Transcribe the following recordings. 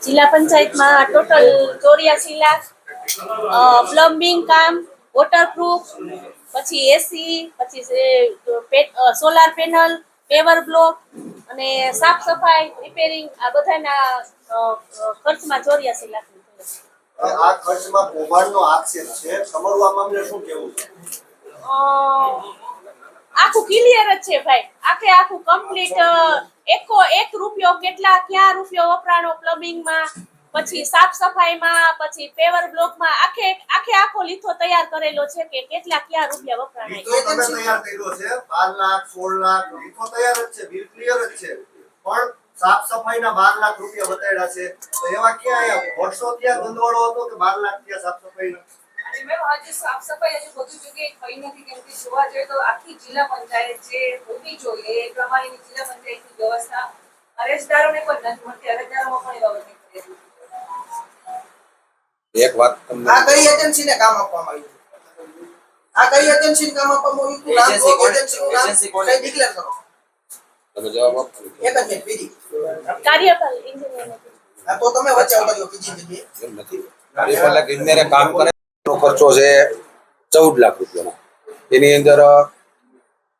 જિલ્લા પંચાયતમાં ટોટલ ચોર્યાસી લાખ પ્લમ્બિંગ કામ વોટરપ્રૂફ પછી એસી પછી સોલાર પેનલ પેવર બ્લોક અને સાફ સફાઈ રિપેરિંગ આ બધાના ખર્ચમાં ચોર્યાસી લાખ આ ખર્ચમાં કૌભાંડનો આક્ષેપ છે. તમારું આ મામલે શું કહેવું છે? આખું ક્લિયર જ છે ભાઈ. આખે આખું કમ્પ્લીટ એકો એક રૂપિયો કેટલા ક્યાં રૂપિયો વપરાણો પ્લમ્બિંગમાં પછી સાફ સફાઈમાં પછી પેવર બ્લોકમાં આખે આખે આખો લીથો તૈયાર કરેલો છે કે કેટલા ક્યાં રૂપિયા વપરાણાય તો તમે તૈયાર કર્યો છે. 12 લાખ 16 લાખ લીથો તૈયાર જ છે બિલ ક્લિયર જ છે. પણ સાફ સફાઈના બાર લાખ રૂપિયા બતાડ્યા છે. તો એવા ક્યાં વર્ષો ત્યાં ગંદવાળો હતો કે 12 લાખ ત્યાં સાફ સફાઈના? મેમ આજે સાફ સફાઈ હજુ બધું જગ્યાએ થઈ નથી કેમ કે જોવા જઈએ તો આખી જિલ્લા પંચાયત જે હોવી જોઈએ એ પ્રમાણેની જિલ્લા પંચાયતની વ્યવસ્થા અરજદારોને પણ નથી મળતી અરજદારોમાં પણ એ બાબતની એક વાત તમને આ કઈ એજન્સીને કામ આપવામાં આવ્યું આ કઈ એજન્સીને કામ આપવામાં આવ્યું એજન્સી કોણ? એજન્સી કોણ? કઈ કરો? તમે જવાબ આપો. એક જ મિનિટ બીજી કાર્યપાલ engineer તો તમે વચ્ચે ઉતાર્યો બીજી જગ્યાએ. નથી. કાર્યપાલક ઇજનેરે કામ કરે એનો ખર્ચો છે ચૌદ લાખ રૂપિયાનો. એની અંદર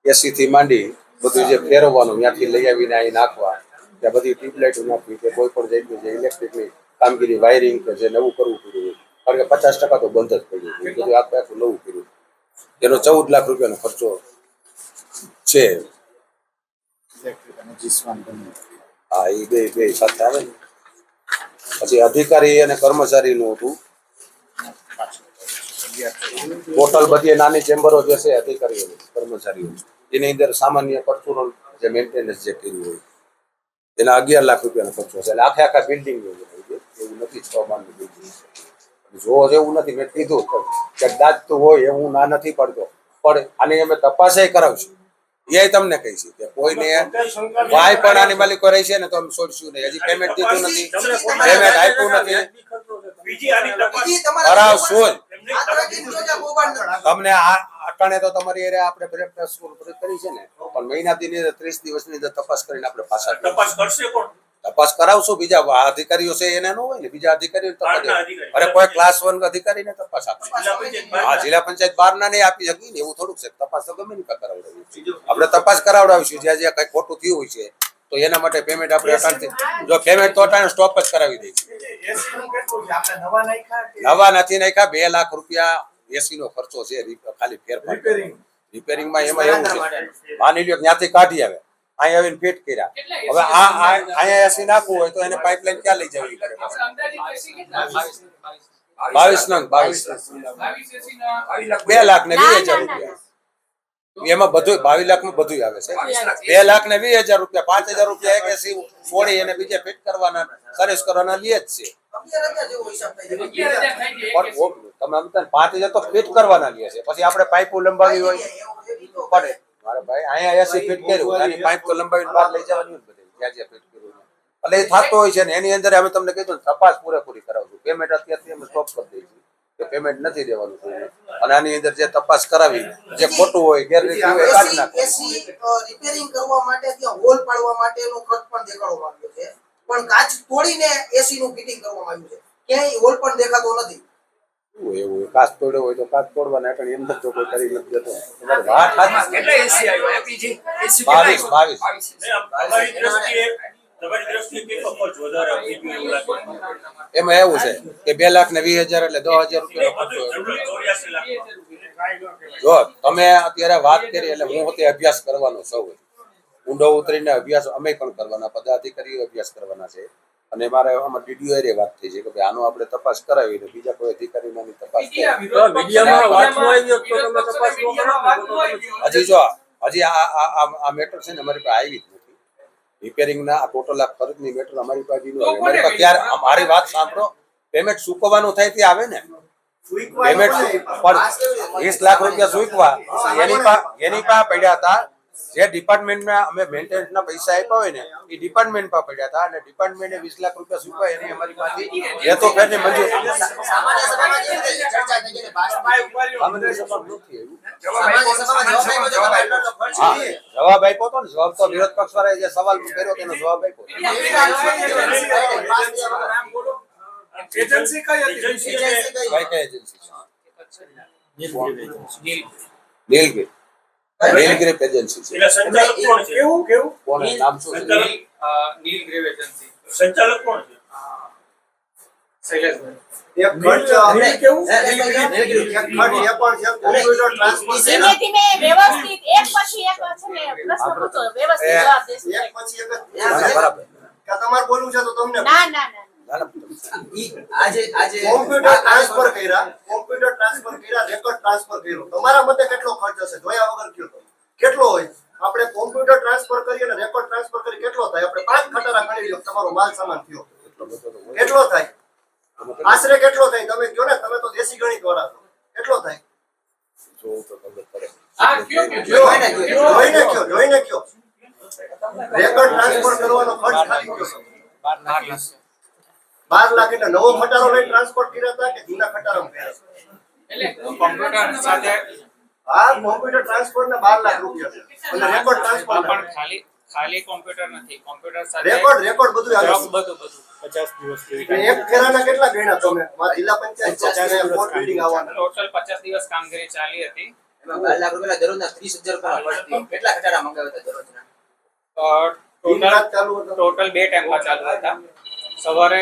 એસી થી માંડી બધું જે ફેરવવાનું ત્યાંથી લઈ આવીને અહીં નાખવા, ત્યાં બધી ટ્યુબલાઇટો નાખવી કે કોઈ પણ જાતની જે ઇલેક્ટ્રિકની કામગીરી, વાયરિંગ કે જે નવું કરવું પડ્યું કારણ કે પચાસ ટકા તો બંધ જ પડ્યું એ બધું આખું આખું નવું કર્યું. એનો ચૌદ લાખ રૂપિયાનો ખર્ચો છે. હા એ બે બે સાથે આવે ને. પછી અધિકારી અને કર્મચારીનું હતું. ટોટલ બધી નાની ચેમ્બરો જે છે અધિકારીઓ કર્મચારીઓ. એની અંદર સામાન્ય પરચુરણ જે મેન્ટેનન્સ જે કર્યું હોય એના અગિયાર લાખ રૂપિયાનો ખર્ચો છે. એટલે આખે આખા બિલ્ડિંગ એવું નથી છ માળનું બિલ્ડિંગ જો એવું નથી મેં કીધું કે કે તો હોય એવું ના નથી પડતો. પણ આની અમે તપાસે કરાવશું. એ તમને કહી છે કે કોઈને ભાઈ પણ આની માલિકો રહી છે ને તો અમે છોડશું નહીં. હજી પેમેન્ટ દીધું નથી. પેમેન્ટ આપ્યું નથી. કરાવશું તમને આ અટાણે તો તમારી એરે આપણે બ્રેક ટેસ્ટ કરી છે ને પણ મહિના દિને ત્રીસ દિવસની અંદર તપાસ કરીને આપણે પાછા તપાસ કરશે કોણ? તપાસ કરાવશું બીજા અધિકારીઓ છે એને ન હોય ને બીજા અધિકારીઓ અધિકારી. અરે કોઈ ક્લાસ વન અધિકારીને તપાસ આપશે. હા જિલ્લા પંચાયત બાર ના નહીં આપી શકી ને એવું થોડુંક છે. તપાસ તો ગમે નહીં કરાવડાવી આપણે તપાસ કરાવડાવીશું જ્યાં જ્યાં કઈ ખોટું થયું હોય છે. તો એના માટે પેમેન્ટ આપણે અટાણથી જો પેમેન્ટ તો અટાણે સ્ટોપ જ કરાવી દઈએ. નવા નથી નાખ્યા બે લાખ રૂપિયા એસી નો ખર્ચો છે ખાલી ફેરફાર રિપેરિંગમાં એમાં એવું છે. માની લ્યો કે ત્યાંથી કાઢી આવે. અહીંયા આવીને ફિટ કર્યા. હવે આ આ- અહીંયા એસી નાખવું હોય તો એને પાઇપલાઇન ક્યાં લઈ જવી? પડે બાવીસ નંગ બાવીસ બે લાખ ને. વીસ હજાર રૂપિયા. એમાં બધું બાવીસ લાખમાં બધું આવે છે. બે લાખ. ને વીસ હજાર રૂપિયા પાંચ હજાર રૂપિયા એક એસી ફોડી અને બીજે ફિટ કરવાના સર્વિસ કરવાના લે જ છે. તમે આમ પાંચ હજાર તો ફિટ કરવાના લે છે. પછી આપણે પાઇપો લંબાવી હોય. પડે. મારે ભાઈ અહીંયા એસી ફિટ કર્યું. એની પાઇપ તો લંબાવીને બહાર લઈ જવાની બધે. જ્યાં જ્યાં ફિટ કર્યું એટલે એ થતો હોય છે ને એની અંદર અમે તમને કીધું તપાસ પૂરેપૂરી કરાવશું પેમેન્ટ અત્યારથી અમે સ્ટોપ કરી દઈશું. કે પેમેન્ટ નથી દેવાનું કોઈને. અને આની અંદર જે તપાસ કરાવી જે ખોટું હોય ગેરરીતિ હોય કાઢી નાખે. એસી રિપેરિંગ કરવા માટે ત્યાં હોલ પાડવા માટેનો ખર્ચ પણ દેખાડવામાં આવ્યો છે. પણ કાચ તોડીને એસી નું ફિટિંગ કરવામાં આવ્યું છે. ક્યાંય હોલ પણ દેખાતો નથી. એવું? કાચ તોડ્યો હોય તો કાચ તોડવાના પણ એમ જ જો કોઈ કરી નથી દેતો વાત સાચી. કેટલા એસી આવ્યો? એપીજી એસી બાવીસ બાવીસ. નહીં, દ્રષ્ટિએ એમાં એવું છે કે બે લાખ ને વીસ હજાર એટલે દસ હજાર રૂપિયા જો તમે અત્યારે વાત કરી એટલે હું તે અભ્યાસ કરવાનો સૌ ઊંડો ઉતરીને અભ્યાસ અમે પણ કરવાના પદાધિકારીઓ અભ્યાસ કરવાના છે. અને મારે આમાં ડીડીઓ એ વાત થઈ છે કે ભાઈ આનો આપણે તપાસ કરાવી ને બીજા કોઈ અધિકારી આની તપાસ કરી. હજી જો હજી આ આ આ- આ મેટર છે ને અમારી પાસે આવી જ નથી રિપેરિંગ ના આ ટોટલ આ ખર્ચની મેટર અમારી પાસે ન અમારી પાસે ક્યારે આ મારી વાત સાંભળો. પેમેન્ટ ચૂકવવાનું થાય તે આવે ને. પેમેન્ટ પણ વીસ લાખ રૂપિયા ચૂકવા એની પા એની પા પડ્યા હતા. જે ડિપાર્ટમેન્ટમાં અમે મેન્ટેનન્સના પૈસા આપ્યા હોય ને એ ડિપાર્ટમેન્ટમાં પડ્યા હતા અને ડિપાર્ટમેન્ટે વીસ લાખ રૂપિયા ચૂકવાય એની અમારી પાસેથી એ તો ફેરની મંજૂર રીતે જવાબ આપ્યો. હતો ને જવાબ તો વિરોધ પક્ષ વાળાએ જે સવાલ કર્યો તેનો જવાબ આપ્યો. એજન્સી કઈ હતી? એજન્સી કઈ? કઈ એજન્સી છે નીલગિરી એજન્સી છે એટલે સંચાલક કોણ છે કેવું કેવું કોણ નામ શું છે સંચાલક નીલ એજન્સી સંચાલક કોણ છે શૈલેષભાઈ એક ખર્ચ આપણે- કેવું? હે, નીલગિરી. એક ખર્ચ એ પણ છે કોમ્પ્યુટર ટ્રાન્સફર ધીમે ધીમે વ્યવસ્થિત એક પછી એક છે ને પ્રશ્ન પૂછો વ્યવસ્થિત એ- જવાબ દેશું એક પછી એક જ ના, ના, બરાબર કે તમારે બોલવું છે તો તમને ના ના ના આજે આજે કોમ્પ્યુટર ટ્રાન્સફર કર્યા કોમ્પ્યુટર ટ્રાન્સફર કર્યા રેકોર્ડ ટ્રાન્સફર કર્યો. તમારા મતે કેટલો ખર્ચ હશે? જોયા વગર કયો તો કેટલો હોય? આપણે કોમ્પ્યુટર ટ્રાન્સફર કરી અને રેકોર્ડ ટ્રાન્સફર કરી કેટલો થાય? આપણે પાંચ ખટારા ગણી લો તમારો માલ સામાન થયો. કેટલો થાય? આશરે કેટલો થાય? તમે કયો ને? તમે તો દેશી ગણિત વાળા છો. કેટલો થાય? જોવું તો ખબર પડે. હા કયો કયો કયો? જોઈને કયો જોઈને કયો રેકોર્ડ ટ્રાન્સફર કરવાનો ખર્ચ ખાલી બાર લાખ એટલે નવો ખટારો લઈ ટ્રાન્સફર કર્યા હતા કે જૂના ખટારામાં કર્યા કોમ્પ્યુટર સાથે આ કોમ્પ્યુટર ટ્રાન્સફર ના બાર લાખ રૂપિયા. અને રેકોર્ડ ટ્રાન્સફર પણ ખાલી ખાલી કોમ્પ્યુટર નથી કોમ્પ્યુટર સાથે રેકોર્ડ રેકોર્ડ બધું આવે બધું બધું. પચાસ દિવસ અને એક ફેરાના કેટલા ગણ્યા તમે? મારા જિલ્લા પંચાયત કોર્ટ બિલ્ડિંગ આવવાના. ટોટલ પચાસ દિવસ કામગીરી ચાલી હતી. એમાં 12 લાખ રૂપિયા દરરોજના ત્રીસ હજાર રૂપિયા પડતી કેટલા ખટારા મંગાવ્યા હતા દરરોજના? ટોટલ ચાલુ હતો. ટોટલ બે ટેમ્પા ચાલુ હતા. સવારે